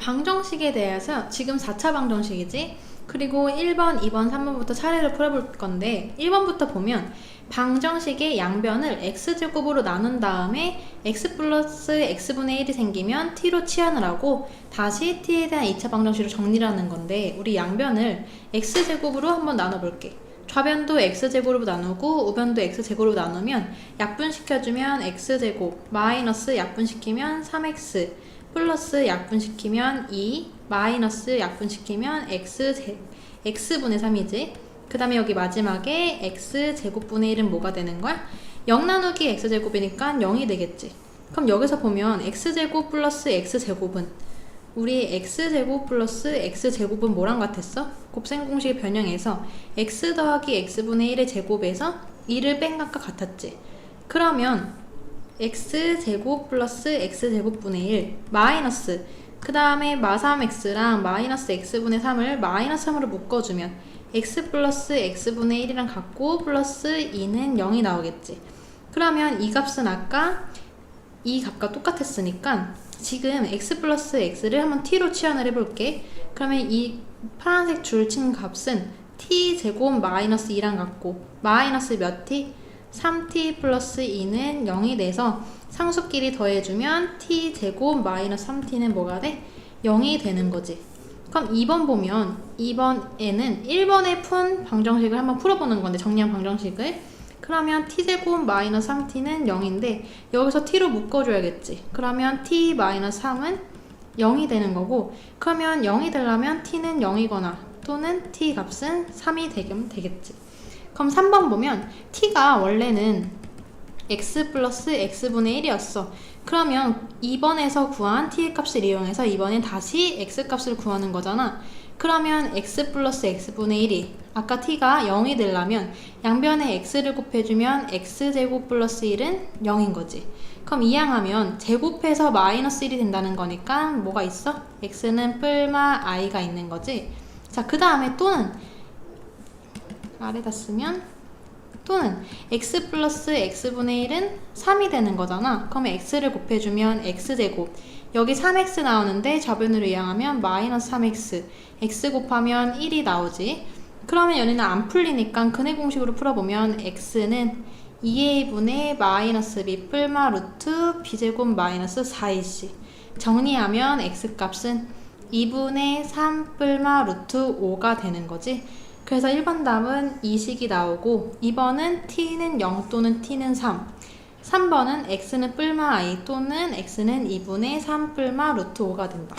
방정식에 대해서 지금 4차 방정식이지? 그리고 1번, 2번, 3번부터 차례를 풀어볼 건데 1번부터 보면 방정식의 양변을 x제곱으로 나눈 다음에 x 플러스 x분의 1이 생기면 t로 치환을 하고 다시 t에 대한 2차 방정식으로 정리를 하는 건데 우리 양변을 x제곱으로 한번 나눠볼게 좌변도 x제곱으로 나누고 우변도 x제곱으로 나누면 약분시켜주면 x제곱 마이너스 약분시키면 3x 플러스 약분시키면 2 마이너스 약분시키면 x 제, x분의 3이지 그 다음에 여기 마지막에 x제곱분의 1은 뭐가 되는 거야? 0 나누기 x제곱이니까 0이 되겠지 그럼 여기서 보면 x제곱 플러스 x제곱은 우리 x제곱 플러스 x제곱은 뭐랑 같았어? 곱셈 공식의 변형에서 x 더하기 x분의 1의 제곱에서 2를 뺀 것과 같았지 그러면 x제곱 플러스 x제곱분의 1 마이너스. 그 다음에 마3x랑 마이너스 x분의 3을 마이너스 3으로 묶어주면 x 플러스 x분의 1이랑 같고 플러스 2는 0이 나오겠지. 그러면 이 값은 아까 이 값과 똑같았으니까 지금 x 플러스 x를 한번 t로 치환을 해볼게. 그러면 이 파란색 줄 친 값은 t 제곱 마이너스 2랑 같고 마이너스 몇 t? 3t 플러스 2는 0이 돼서 상수끼리 더해주면 t 제곱 마이너스 3t는 뭐가 돼? 0이 되는 거지. 그럼 2번 보면 2번에는 1번에 푼 방정식을 한번 풀어보는 건데 정리한 방정식을 그러면 t제곱 마이너스 3t는 0인데 여기서 t로 묶어줘야겠지. 그러면 t 마이너스 3은 0이 되는 거고 그러면 0이 되려면 t는 0이거나 또는 t 값은 3이 되면 되겠지. 그럼 3번 보면 t가 원래는 x 플러스 x분의 1이었어. 그러면 2번에서 구한 t의 값을 이용해서 이번엔 다시 x 값을 구하는 거잖아. 그러면 x 플러스 x분의 1이 아까 t가 0이 되려면 양변에 x를 곱해주면 x제곱 플러스 1은 0인 거지. 그럼 이항하면 제곱해서 마이너스 1이 된다는 거니까 뭐가 있어? x는 뿔마 i가 있는 거지. 자, 그 다음에 또는 아래다 쓰면 또는 x 플러스 x분의 1은 3이 되는 거잖아. 그러면 x를 곱해주면 x제곱. 여기 3x 나오는데 좌변으로 이항하면 마이너스 3x. x 곱하면 1이 나오지. 그러면 얘는 안 풀리니까 근해 공식으로 풀어보면 x는 2a분의 마이너스 b 뿔마 루트 b제곱 마이너스 4ac. 정리하면 x 값은 2분의 3 뿔마 루트 5가 되는 거지. 그래서 1번 답은 이 식이 나오고 2번은 t는 0 또는 t는 3 3번은 x는 뿔마 i 또는 x는 2분의 3 뿔마 루트 5가 된다.